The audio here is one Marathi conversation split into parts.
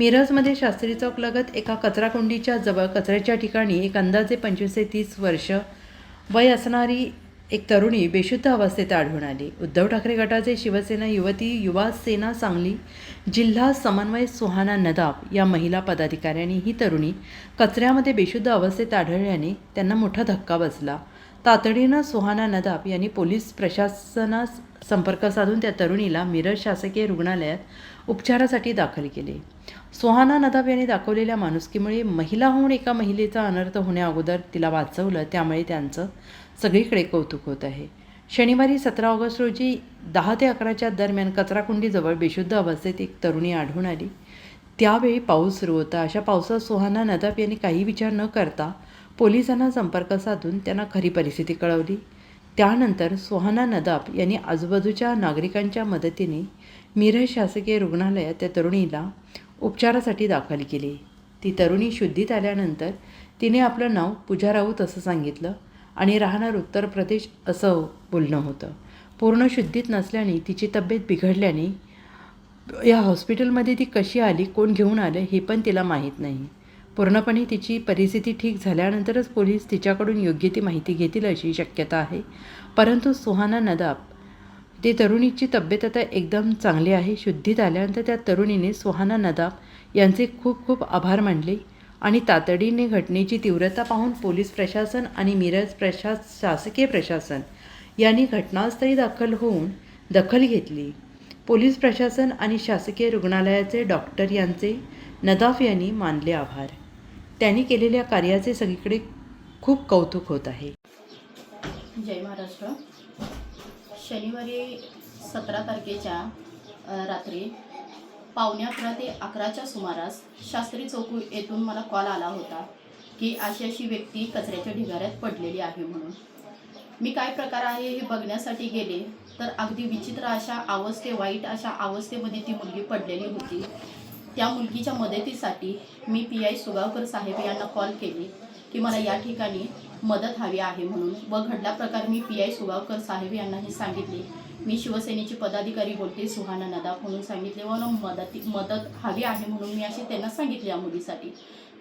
मिरजमध्ये शास्त्री चौकलगत एका कचराकुंडीच्या जवळ कचऱ्याच्या ठिकाणी एक अंदाजे पंचवीस ते तीस वर्ष वय असणारी एक तरुणी बेशुद्ध अवस्थेत आढळून आली. उद्धव ठाकरे गटाचे शिवसेना युवती युवा सेना सांगली जिल्हा समन्वय सुहाना नदाब या महिला पदाधिकाऱ्यांनी ही तरुणी कचऱ्यामध्ये बेशुद्ध अवस्थेत आढळल्याने त्यांना मोठा धक्का बसला. तातडीनं सुहाना नदाब यांनी पोलीस प्रशासनास संपर्क साधून त्या तरुणीला मिरज शासकीय रुग्णालयात उपचारासाठी दाखल केले. सुहाना नदाब यांनी दाखवलेल्या माणुसकीमुळे महिला होऊन एका महिलेचा अनर्थ होण्याअगोदर तिला वाचवलं त्यामुळे त्यांचं सगळीकडे कौतुक होत आहे. शनिवारी सतरा ऑगस्ट रोजी दहा ते अकराच्या दरम्यान कचराकुंडीजवळ बेशुद्ध अवस्थेत एक तरुणी आढळून आली. त्यावेळी पाऊस सुरू होता. अशा पावसात सुहाना नदाब यांनी काही विचार न करता पोलिसांना संपर्क साधून त्यांना खरी परिस्थिती कळवली. त्यानंतर सुहाना नदाब यांनी आजूबाजूच्या नागरिकांच्या मदतीने मिरज शासकीय रुग्णालयात त्या तरुणीला उपचारासाठी दाखल केले. ती तरुणी शुद्धीत आल्यानंतर तिने आपलं नाव पूजा राऊत असं सांगितलं आणि राहणार उत्तर प्रदेश असं बोलणं होतं. पूर्ण शुद्धीत नसल्याने तिची तब्येत बिघडल्याने या हॉस्पिटलमध्ये ती कशी आली कोण घेऊन आलं हे पण तिला माहीत नाही. पूर्णपणे तिची परिस्थिती ठीक झाल्यानंतरच पोलीस तिच्याकडून योग्य ती माहिती घेतील अशी शक्यता आहे. परंतु सुहाना नदाब ते तरुणीची तब्येत आता एकदम चांगली आहे शुद्धीत आल्यानंतर त्या तरुणीने सुहाना नदाब यांचे खूप खूप आभार मानले आणि तातडीने घटनेची तीव्रता पाहून पोलीस प्रशासन आणि मिरज प्रशास शासकीय प्रशासन यांनी घटनास्थळी दाखल होऊन दखल घेतली. पोलीस प्रशासन आणि शासकीय रुग्णालयाचे डॉक्टर यांचे नदाफ यांनी मानले आभार. त्यांनी केलेल्या कार्याचे सगळीकडे खूप कौतुक होत आहे. जय महाराष्ट्र. शनिवारी सतरा तारखेच्या रात्री पावणे अकरा ते अकराच्या सुमारास शास्त्री चौक येथून मला कॉल आला होता की अशी अशी व्यक्ती कचऱ्याच्या ढिगाऱ्यात पडलेली आहे म्हणून. मी काय प्रकार आहे हे बघण्यासाठी गेले तर अगदी विचित्र अशा अवस्थे वाईट अशा अवस्थेमध्ये ती मुलगी पडलेली होती. त्या मुलगीच्या मदतीसाठी मी पी आय सुगावकर साहेब यांना कॉल केले की मला या ठिकाणी मदत हवी आहे म्हणून व घडला प्रकार मी पी आय सुगावकर साहेब यांनाही सांगितले. मी शिवसेनेची पदाधिकारी बोलते सुहाना नदाफ म्हणून सांगितले व मदती मदत हवी आहे म्हणून मी असे त्यांना सांगितले या मुलीसाठी.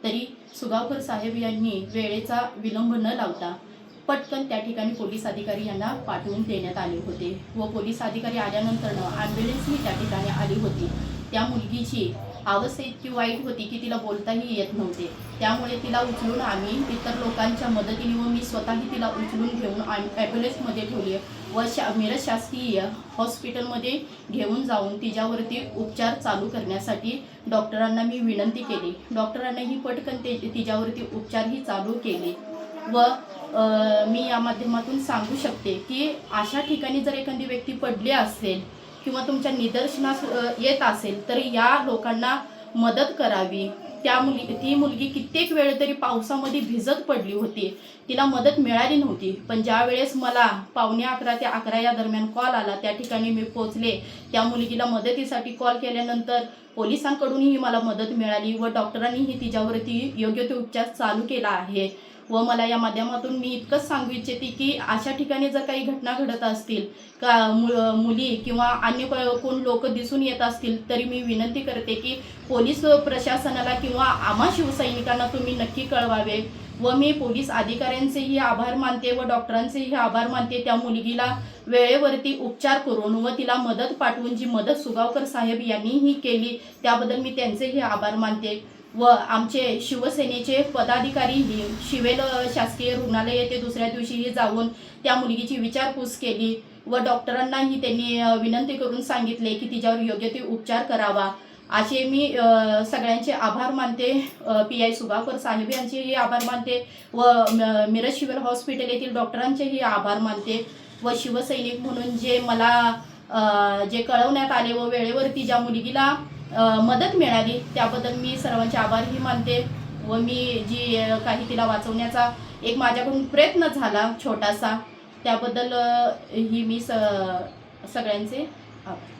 तरी सुगावकर साहेब यांनी वेळेचा विलंब न लावता पटकन त्या ठिकाणी पोलीस अधिकारी यांना पाठवून देण्यात आले होते व पोलीस अधिकारी आल्यानंतरनं ॲम्ब्युलन्सही त्या ठिकाणी आली होती. त्या मुलगीची अवस्था इतकी वाईट होती की तिला बोलताही येत नव्हते. त्यामुळे तिला उचलून आम्ही इतर लोकांच्या मदतीने व मी स्वतःही तिला उचलून घेऊन ॲम्ब्युलन्समध्ये ठेवली व शा मिरज शासकीय हॉस्पिटलमध्ये घेऊन जाऊन तिच्यावरती उपचार चालू करण्यासाठी डॉक्टरांना मी विनंती केली. डॉक्टरांनाही पटकन ते तिच्यावरती उपचारही चालू केले व मी या माध्यमातून सांगू शकते की अशा ठिकाणी जर एखादी व्यक्ती पडली असेल किंवा तुमच्या निदर्शनास येत असेल तर या लोकांना मदत करावी. त्या मुली ती मुलगी कित्येक वेळ तरी पावसामध्ये भिजत पडली होती. तिला मदत मिळाली नव्हती. पण ज्या वेळेस मला पावणे अकरा ते अकरा या दरम्यान कॉल आला त्या ठिकाणी मी पोचले त्या मुलगीला मदतीसाठी कॉल केल्यानंतर पोलिसांकडूनही मला मदत मिळाली व डॉक्टरांनीही तिच्यावरती योग्य ते उपचार चालू केला आहे. व मला या माध्यमातून मी इतकंच सांगू इच्छिते की अशा ठिकाणी जर काही घटना घडत असतील का मु मुली किंवा अन्य कोण लोक दिसून येत असतील तरी मी विनंती करते की पोलीस प्रशासनाला किंवा आम्हा शिवसैनिकांना तुम्ही नक्की कळवावे व मी पोलीस अधिकाऱ्यांचेही आभार मानते व डॉक्टरांचेही आभार मानते. त्या मुलगीला वेळेवरती उपचार करून व तिला मदत पाठवून जी मदत सुगावकर साहेब यांनीही केली त्याबद्दल मी त्यांचेही आभार मानते. व आमचे शिवसेनेचे पदाधिकारीही शिवेल शासकीय रुग्णालय येथे दुसऱ्या दिवशीही जाऊन त्या मुलगीची विचारपूस केली व डॉक्टरांनाही त्यांनी विनंती करून सांगितले की तिच्यावर योग्य ते उपचार करावा. असे मी सगळ्यांचे आभार मानते. पी आय सुभाकर साहेब यांचेही आभार मानते व मिरज सिव्हिल हॉस्पिटल येथील डॉक्टरांचेही आभार मानते व शिवसैनिक म्हणून जे मला जे कळवण्यात आले व वेळेवरती ज्या मुलगीला मदत मिळाली. त्याबद्दल मी सर्वांचे आभारही मानते व मी जी काही तिला वाचवण्याचा एक माझ्याकडून प्रयत्न झाला छोटासा त्याबद्दल ही मी स सगळ्यांचे आभार.